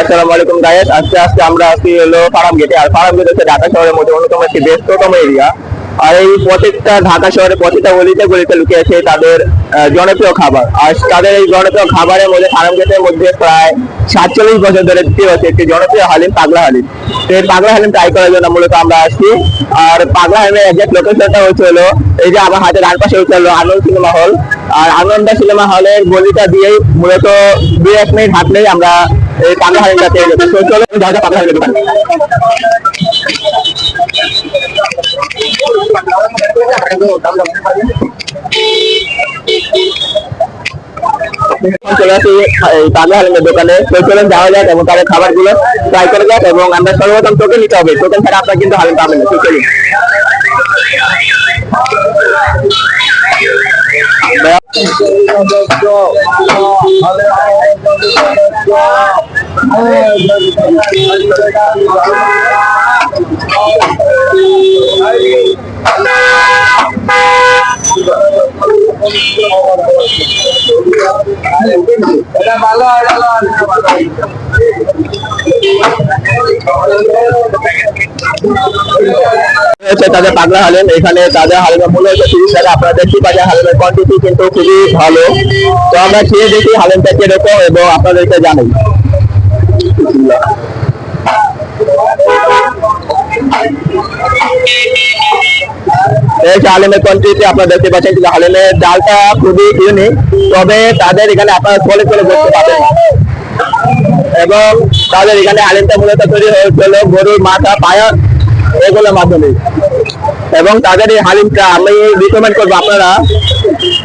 আসসালামু আলাইকুম গায়েস আজকে আজকে আমরা আছি হলো ফার্ম গেটে। আর ফার্ম গেট হচ্ছে ঢাকা শহরের মধ্যে অন্যতম একটি ব্যস্ততম এরিয়া আর এই প্রত্যেকটা ঢাকা শহরে প্রতিটা গলিতে গলিতে লুকিয়ে আছে তাদের জনপ্রিয় খাবার। আর তাদের এই জনপ্রিয় খাবারের মধ্যে ফার্ম গেটের মধ্যে প্রায় সাতচল্লিশ বছর ধরে বিক্রি হচ্ছে একটি জনপ্রিয় হালিম পাগলা হালিম। তো এই পাগলা হালিম ট্রাই করার জন্য মূলত আমরা আসছি। আর পাগলা হালিমের একজাক্ট লোকেশনটা হচ্ছে হলো এই যে আমার হাতের ডান পাশে হচ্ছে হলো আনন্দ সিনেমা হল আর আনন্দ সিনেমা হলের গলিটা দিয়েই মূলত দুই এক মিনিট হাঁটলেই আমরা এই পাগলা হালিমটা পেয়ে যাব চলো পাগলা এখন চলে আসি পাগলা দোকানে। তো যাওয়া যাক এবং তাদের খাবারগুলো ট্রাই করে যাক এবং আমরা সর্বপ্রথম টোকেন নিতে হবে। টোকেন ছাড়া আপনার কিন্তু হালিম পাবেন না তো চলুন হচ্ছে তাদের পাগলা হালিম, এখানে তাদের হালিমের মূল্য হচ্ছে তিরিশ টাকা। আপনারা দেখতে পাচ্ছেন হালিমের কোয়ান্টিটি কিন্তু খুবই ভালো। তো আমরা খেয়ে দেখি হালিমটা কীরকম এবং আপনাদেরকে জানাই। আপনারা দেখতে পাচ্ছেন কিন্তু ডালটা খুবই ইউনিক তবে তাদের এখানে আপনারা বসতে পারবেন এবং তাদের এখানে হালিমটা মূলত তৈরি হয়েছিল গরুর মাথা পায়া এগুলোর মাধ্যমে। এবং তাদের এই হালিমটা আমি রিকমেন্ড করব আপনারা,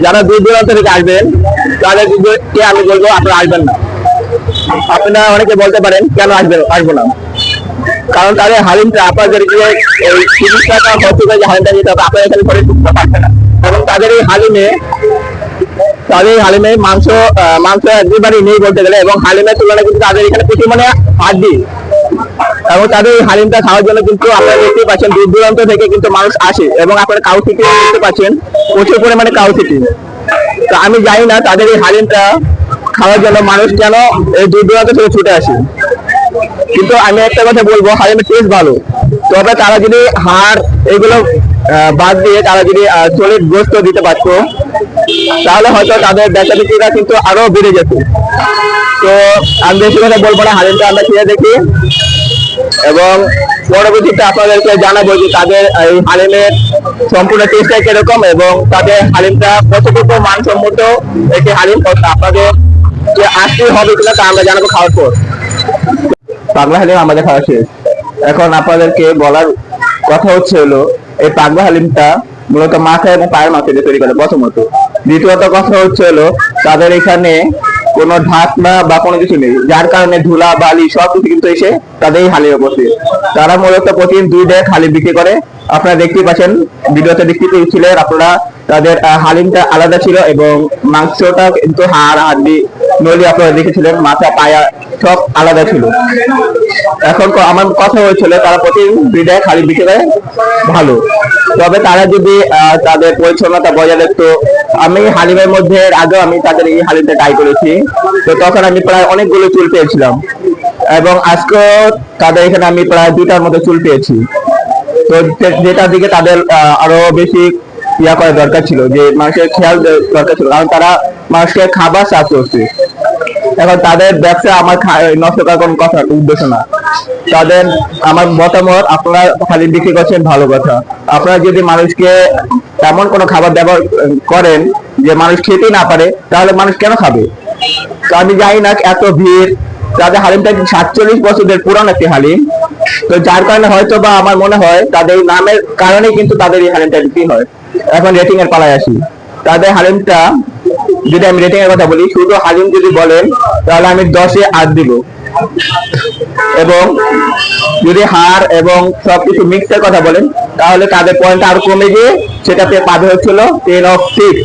যারা দূর দূরান্ত থেকে আসবেন তাদেরকে আমি বলব আপনারা আসবেন না। আপনারা অনেকে বলতে পারেন, কেন আসবেন আসব না? কারণ তাদের হালিমটা আপনাদেরকে এই তিরিশ টাকা খরচ যে হালিমটা দিতে হবে আপনারা এখানে করে ঢুকতে পারছে না। এবং তাদের এই হালিমে, তাদের হালিমে মাংস মাংস একেবারেই নেই বলতে গেলে, এবং হালিমের তুলনায় কিন্তু তাদের এখানে প্রচুর মানে হাড্ডি। এবং তাদের এই হালিমটা খাওয়ার জন্য কিন্তু আপনারা দেখতেই পাচ্ছেন, দূর দূরান্ত থেকে কিন্তু মানুষ আসে, এবং আপনারা কাউ থেকে দেখতে পাচ্ছেন, প্রচুর পরিমাণে কাউ থেকে তো আমি জানি না তাদের এই হালিমটা খাওয়ার জন্য মানুষ কেন এই দূর দূরান্ত থেকে ছুটে আসে। কিন্তু আমি একটা কথা বলব হালিমের টেস্ট ভালো। তবে তারা যদি হাড় এগুলো বাদ দিয়ে তারা যদি সলিড গোস্ত দিতে পারতো, তাহলে হয়তো তাদের বেচা বিক্রিটা কিন্তু আরও বেড়ে যেত। তো আমি বেশি কথা বলব না হালিমটা আমরা খেয়ে দেখি। এবং পরবর্তীতে আপনাদেরকে জানাব যে তাদের এই হালিমের সম্পূর্ণ টেস্টটা কীরকম এবং তাদের হালিমটা কতটুকু মানসম্মত, একটি হালিম আপনাদের যে আসতে হবে কিনা তা আমরা জানাব খাওয়ার পর। পাগলা হালিম আমাদের খাওয়া শেষ। এখন আপনাদেরকে বলার কথা হচ্ছে হলো, এই পাগলা হালিমটা মূলত মাথা এবং পায়ের মাথা দিয়ে তৈরি করে, প্রথমত। দ্বিতীয়ত কথা হচ্ছে হলো, তাদের এখানে কোনো ঢাকনা বা কোনো কিছু নেই, যার কারণে ধুলা, বালি সব কিছু কিন্তু এসে তাদের এই বসে। তারা মূলত প্রতিদিন দুই ডেক হালিম বিক্রি করে আপনারা দেখতেই পাচ্ছেন, ভিডিওতে দেখতে পেয়েছিলেন আপনারা, তাদের হালিমটা আলাদা ছিল এবং মাংসটা কিন্তু হাড়, হাড্ডি, নলি আপনারা দেখেছিলেন, মাথা, পায়া সব আলাদা ছিল। এখন আমার কথা হয়েছিল, তারা প্রতিদিন বিদায় খালি বিক্রি করে ভালো। তবে তারা যদি তাদের পরিচ্ছন্নতা বজায় রাখতো, আমি হালিমের মধ্যে আগেও আমি তাদের এই হালিমটা ট্রাই করেছি। তো তখন আমি প্রায় অনেকগুলো চুল পেয়েছিলাম। এবং আজকেও তাদের এখানে আমি প্রায় দুটার মতো চুল পেয়েছি। তো যে- দিকে তাদের আরও বেশি ইয়া করা দরকার ছিল, যে মানুষের খেয়াল দরকার ছিল, কারণ তারা মানুষকে খাবার সার্ভ করছে। এখন তাদের ব্যবসা আমার নষ্ট করার কোনো কথা, উদ্দেশ্য না। তাদের আমার মতামত, আপনারা খালি বিক্রি করছেন ভালো কথা। আপনারা যদি মানুষকে এমন কোনো খাবার ব্যবহার করেন, যে মানুষ খেতেই না পারে, তাহলে মানুষ কেন খাবে? আমি জানি না এত ভিড়, তাদের হালিমটা সাতচল্লিশ বছরের পুরান একটি হালিম? তো যার কারণে হয়তো বা আমার মনে হয় তাদের নামের কারণেই কিন্তু তাদের এই হালিমটা বিক্রি হয়। এখন রেটিং এর পালায় আসি। তাদের হালিমটা যদি আমি রেটিং এর কথা বলি, শুধু হালিম যদি বলেন, তাহলে আমি দশে আট দিব। এবং যদি হার এবং সবকিছু মিক্সের কথা বলেন, তাহলে তাদের পয়েন্ট আরও কমে গিয়ে সেটাতে পাবে হচ্ছিল টেন অফ সিক্স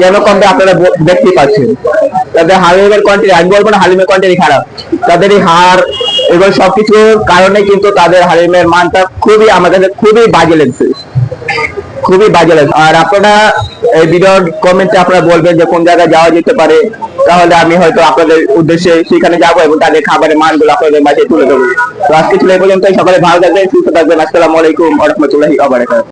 কেন কমবে আপনারা দেখতেই পাচ্ছেন। তাদের হালিমের কোয়ান্টিটি আমি বলব না হালিমের কোয়ান্টিটি খারাপ। তাদের এই হার এগুলো সবকিছুর কারণে কিন্তু তাদের হারিমের মানটা খুবই আমার কাছে খুবই বাজে লেগেছে। খুবই বাজে লাগছে। আর আপনারা এই ভিডিওর কমেন্টে আপনারা বলবেন যে কোন জায়গায় যাওয়া যেতে পারে। তাহলে আমি হয়তো আপনাদের উদ্দেশ্যে সেখানে যাব এবং তাদের খাবারের মানগুলো আপনাদের মাঝে তুলে দেবো তো আজকে ছিল এই পর্যন্ত সকালে ভালো থাকবেন, সুস্থ থাকবেন। আসসালামু আলাইকুম রহমতুল্লাহি